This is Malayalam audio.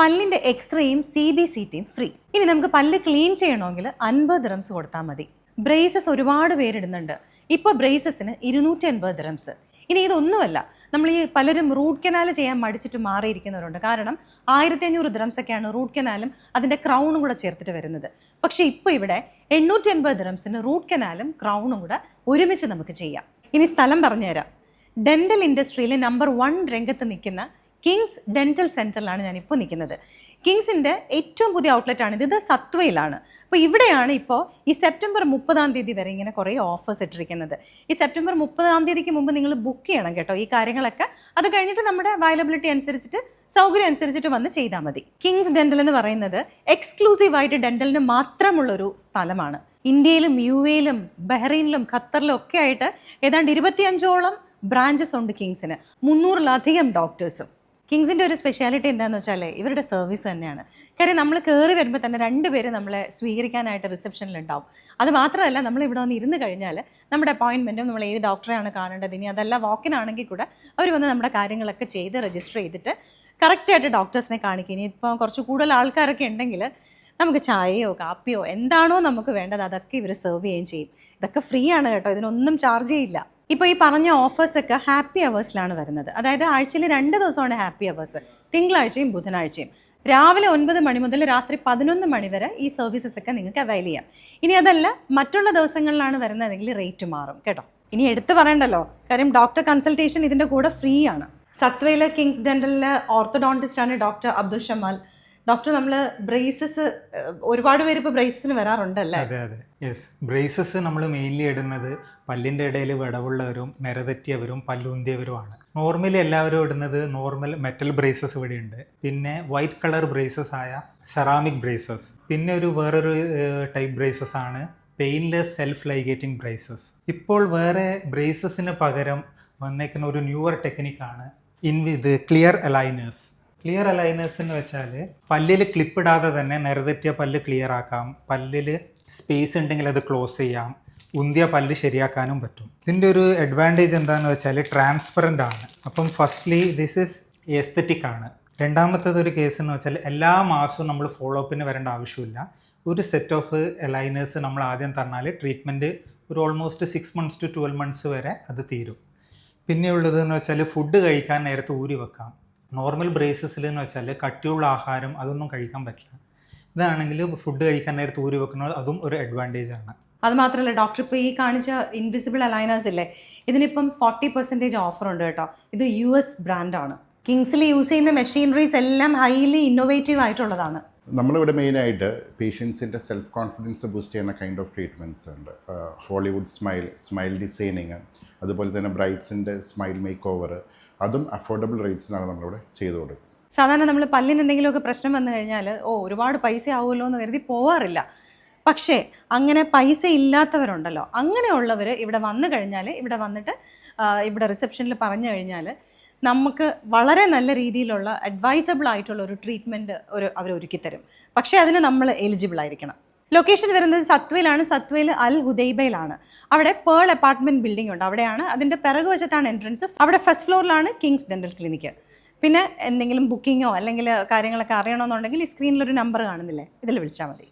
പല്ലിന്റെ എക്സ്റേയും സി ബി സി ടിയും ഫ്രീ ഇനി നമുക്ക് പല്ല് ക്ലീൻ ചെയ്യണമെങ്കിൽ അൻപത് ദിറംസ് കൊടുത്താൽ മതി. ബ്രേസസ് ഒരുപാട് പേരിടുന്നുണ്ട് ഇപ്പോൾ ബ്രേസസിന് ഇരുന്നൂറ്റി അൻപത് ദിറംസ് ഇനി ഇതൊന്നുമല്ല. നമ്മൾ ഈ പലരും റൂട്ട് കനാൽ ചെയ്യാൻ മടിച്ചിട്ട് മാറിയിരിക്കുന്നവരുണ്ട്. കാരണം ആയിരത്തി അഞ്ഞൂറ് ഒക്കെയാണ് റൂട്ട് കനാലും അതിന്റെ ക്രൗണും കൂടെ ചേർത്തിട്ട് വരുന്നത്. പക്ഷേ ഇപ്പോൾ ഇവിടെ എണ്ണൂറ്റി അൻപത് ദിറംസിന് റൂട്ട് കനാലും ക്രൗണും കൂടെ ഒരുമിച്ച് നമുക്ക് ചെയ്യാം. ഇനി സ്ഥലം പറഞ്ഞുതരാം. ഡെന്റൽ ഇൻഡസ്ട്രിയിലെ നമ്പർ വൺ രംഗത്ത് നിൽക്കുന്ന കിങ്സ് ഡെന്റൽ സെന്ററിലാണ് ഞാനിപ്പോൾ നിൽക്കുന്നത് കിങ്സിന്റെ ഏറ്റവും പുതിയ ഔട്ട്ലെറ്റ് ആണ് ഇത്. സത്വയിലാണ് അപ്പോൾ ഇവിടെയാണ് ഇപ്പോൾ ഈ സെപ്റ്റംബർ മുപ്പതാം തീയതി വരെ ഇങ്ങനെ കുറേ ഓഫേഴ്സ് ഇട്ടിരിക്കുന്നത്. ഈ സെപ്റ്റംബർ മുപ്പതാം തീയതിക്ക് മുമ്പ് നിങ്ങൾ ബുക്ക് ചെയ്യണം കേട്ടോ ഈ കാര്യങ്ങളൊക്കെ. അത് കഴിഞ്ഞിട്ട് നമ്മുടെ അവൈലബിലിറ്റി അനുസരിച്ചിട്ട് സൗകര്യം അനുസരിച്ചിട്ട് വന്ന് ചെയ്താൽ മതി. കിങ്സ് ഡെന്റൽ എന്ന് പറയുന്നത് എക്സ്ക്ലൂസീവായിട്ട് ഡെന്റലിന് മാത്രമുള്ളൊരു സ്ഥലമാണ്. ഇന്ത്യയിലും യു എയിലും ബഹ്റൈനിലും ഖത്തറിലും ഒക്കെ ആയിട്ട് ഏതാണ്ട് ഇരുപത്തിയഞ്ചോളം ബ്രാഞ്ചസ് ഉണ്ട് കിങ്സിന് മുന്നൂറിലധികം ഡോക്ടേഴ്സും കിങ്സിന്റെ ഒരു സ്പെഷ്യാലിറ്റി എന്താണെന്ന് വെച്ചാൽ ഇവരുടെ സർവീസ് തന്നെയാണ്. കാര്യം നമ്മൾ കയറി വരുമ്പോൾ തന്നെ രണ്ട് പേര് നമ്മളെ സ്വീകരിക്കാനായിട്ട് റിസപ്ഷനിലുണ്ടാവും അത് മാത്രമല്ല നമ്മൾ ഇവിടെ വന്ന് ഇരുന്ന് കഴിഞ്ഞാൽ നമ്മുടെ അപ്പോയിൻമെന്റും നമ്മൾ ഏത് ഡോക്ടറെയാണ് കാണേണ്ടത് ഇനി അതല്ല വാക്കിനാണെങ്കിൽ കൂടെ അവർ വന്ന് നമ്മുടെ കാര്യങ്ങളൊക്കെ ചെയ്ത് രജിസ്റ്റർ ചെയ്തിട്ട് കറക്റ്റായിട്ട് ഡോക്ടേഴ്സിനെ കാണിക്കും. ഇനി ഇപ്പോൾ കുറച്ച് കൂടുതൽ ആൾക്കാരൊക്കെ ഉണ്ടെങ്കിൽ നമുക്ക് ചായയോ കാപ്പിയോ എന്താണോ നമുക്ക് വേണ്ടത് അതൊക്കെ ഇവർ സെർവ് ചെയ്യുകയും ചെയ്യും. ഇതൊക്കെ ഫ്രീ ആണ് കേട്ടോ ഇതിനൊന്നും ചാർജ് ചെയ്യില്ല. ഇപ്പോൾ ഈ പറഞ്ഞ ഓഫേഴ്സൊക്കെ ഹാപ്പി അവേഴ്സിലാണ് വരുന്നത്. അതായത് ആഴ്ചയിൽ രണ്ട് ദിവസമാണ് ഹാപ്പി അവേഴ്സ് തിങ്കളാഴ്ചയും ബുധനാഴ്ചയും. രാവിലെ ഒൻപത് മണി മുതൽ രാത്രി പതിനൊന്ന് മണി വരെ ഈ സർവീസസ് ഒക്കെ നിങ്ങൾക്ക് അവൈൽ ചെയ്യാം. ഇനി അതല്ല മറ്റുള്ള ദിവസങ്ങളിലാണ് വരുന്നതെങ്കിൽ റേറ്റ് മാറും കേട്ടോ? ഇനി എടുത്തു പറയണ്ടല്ലോ. കാര്യം ഡോക്ടർ കൺസൾട്ടേഷൻ ഇതിന്റെ കൂടെ ഫ്രീ ആണ്. സത്വയിലെ കിങ്സ് ഡെന്റലിലെ ഓർത്തഡോണ്ടിസ്റ്റ് ആണ് ഡോക്ടർ അബ്ദുൾ ഷമാൽ. ഡോക്ടർ നമ്മൾ ബ്രേസസ് ഒരുപാട് പേര് ഇപ്പോൾ ബ്രേസസിന് വരാറുണ്ടല്ലേ? അതെ അതെ. യെസ് ബ്രേസസ് നമ്മൾ മെയിൻലി ഇടുന്നത് പല്ലിന്റെ ഇടയിൽ വിടവുള്ളവരും നിരതെറ്റിയവരും പല്ലുന്തിയവരുമാണ്. നോർമലി എല്ലാവരും ഇടുന്നത് നോർമൽ മെറ്റൽ ബ്രേസസ് ഇവിടെ ഉണ്ട് പിന്നെ വൈറ്റ് കളർ ബ്രേസസ് ആയ സെറാമിക് ബ്രേസസ് പിന്നെ ഒരു വേറൊരു ടൈപ്പ് ബ്രേസസ് ആണ് പെയിൻലെസ് സെൽഫ് ലൈഗേറ്റിംഗ് ബ്രേസസ് ഇപ്പോൾ വേറെ ബ്രേസസിന് പകരം വന്നേക്കുന്ന ഒരു ന്യൂവർ ടെക്നിക്കാണ് ഇൻ ഇത് ക്ലിയർ അലൈനേഴ്സ് ക്ലിയർ അലൈനേഴ്സ് എന്ന് വെച്ചാൽ പല്ലിൽ ക്ലിപ്പ് ഇടാതെ തന്നെ നിരതെറ്റിയ പല്ല് ക്ലിയർ ആക്കാം. പല്ലിൽ സ്പേസ് ഉണ്ടെങ്കിൽ അത് ക്ലോസ് ചെയ്യാം. ഉന്തിയ പല്ല് ശരിയാക്കാനും പറ്റും. ഇതിന്റെ ഒരു അഡ്വാന്റേജ് എന്താണെന്ന് വെച്ചാൽ ട്രാൻസ്പെറന്റ് ആണ്. അപ്പം ഫസ്റ്റ്ലി ദിസ് ഇസ് എസ്തറ്റിക് ആണ്. രണ്ടാമത്തത് ഒരു കേസ് എന്ന് വെച്ചാൽ എല്ലാ മാസവും നമ്മൾ ഫോളോ അപ്പിന് വരേണ്ട ആവശ്യമില്ല. ഒരു സെറ്റ് ഓഫ് അലൈനേഴ്സ് നമ്മൾ ആദ്യം തന്നാൽ ട്രീറ്റ്മെന്റ് ഒരു almost six months to twelve months വരെ അത് തീരും. പിന്നെയുള്ളതെന്ന് വെച്ചാൽ ഫുഡ് കഴിക്കാൻ നേരത്തെ ഊരി വെക്കാം. നോർമൽ ബ്രേസസിൽ എന്ന് വെച്ചാൽ കട്ടിയുള്ള ആഹാരം അതൊന്നും കഴിക്കാൻ പറ്റില്ല. ഇതാണെങ്കിൽ ഫുഡ് കഴിക്കാൻ നേരത്തെ ഊരി വെക്കുന്നത് അതും ഒരു അഡ്വാന്റേജ് ആണ്. അത് മാത്രമല്ല ഡോക്ടർ ഇപ്പോൾ ഈ കാണിച്ച ഇൻവിസിബിൾ അലൈനേഴ്സ് ഇല്ലേ? ഇതിനിപ്പം ഫോർട്ടി പെർസെന്റേജ് ഓഫർ ഉണ്ട് കേട്ടോ. ഇത് യു എസ് ബ്രാൻഡാണ് കിങ്സിൽ യൂസ് ചെയ്യുന്ന മെഷീനറീസ് എല്ലാം ഹൈലി ഇന്നോവേറ്റീവ് ആയിട്ടുള്ളതാണ്. നമ്മളിവിടെ മെയിനായിട്ട് പേഷ്യൻസിന്റെ സെൽഫ് കോൺഫിഡൻസ് ബൂസ്റ്റ് ചെയ്യുന്ന കൈൻഡ് ഓഫ് ട്രീറ്റ്മെന്റ്സ് ഉണ്ട്. ഹോളിവുഡ് സ്മൈൽ സ്മൈൽ ഡിസൈനിങ് അതുപോലെ തന്നെ ബ്രൈറ്റ്സിന്റെ സ്മൈൽ മേക്ക് ഓവർ അതും അഫോർഡബിൾ റേറ്റ്സിനാണ് നമ്മളിവിടെ ചെയ്തു കൊടുക്കുന്നത് സാധാരണ നമ്മൾ പല്ലിന് എന്തെങ്കിലുമൊക്കെ പ്രശ്നം വന്നു കഴിഞ്ഞാൽ ഓ ഒരുപാട് പൈസ ആവുമല്ലോ എന്ന് കരുതി പോവാറില്ല. പക്ഷേ അങ്ങനെ പൈസ ഇല്ലാത്തവരുണ്ടല്ലോ. അങ്ങനെയുള്ളവർ ഇവിടെ വന്നു കഴിഞ്ഞാൽ ഇവിടെ വന്നിട്ട് ഇവിടെ റിസപ്ഷനിൽ പറഞ്ഞു കഴിഞ്ഞാൽ നമുക്ക് വളരെ നല്ല രീതിയിലുള്ള അഡ്വൈസബിൾ ആയിട്ടുള്ള ഒരു ട്രീറ്റ്മെന്റ് ഒരു അവർ ഒരുക്കിത്തരും പക്ഷേ അതിന് നമ്മൾ എലിജിബിൾ ആയിരിക്കണം. ലൊക്കേഷൻ വരുന്നത് സത്വയിലാണ് സത്വയിൽ അൽ ഹുദൈബയിലാണ്. അവിടെ പേൾ അപ്പാർട്ട്മെന്റ് ബിൽഡിംഗ് ഉണ്ട്. അവിടെയാണ് അതിന്റെ പിറകുവശത്താണ് എൻട്രൻസ് അവിടെ ഫസ്റ്റ് ഫ്ലോറിലാണ് കിങ്സ് ഡെന്റൽ ക്ലിനിക്ക് പിന്നെ എന്തെങ്കിലും ബുക്കിങ്ങോ അല്ലെങ്കിൽ കാര്യങ്ങളൊക്കെ അറിയണമെന്നുണ്ടെങ്കിൽ ഈ സ്ക്രീനിലൊരു നമ്പർ കാണുന്നില്ലേ? ഇതിൽ വിളിച്ചാൽ മതി.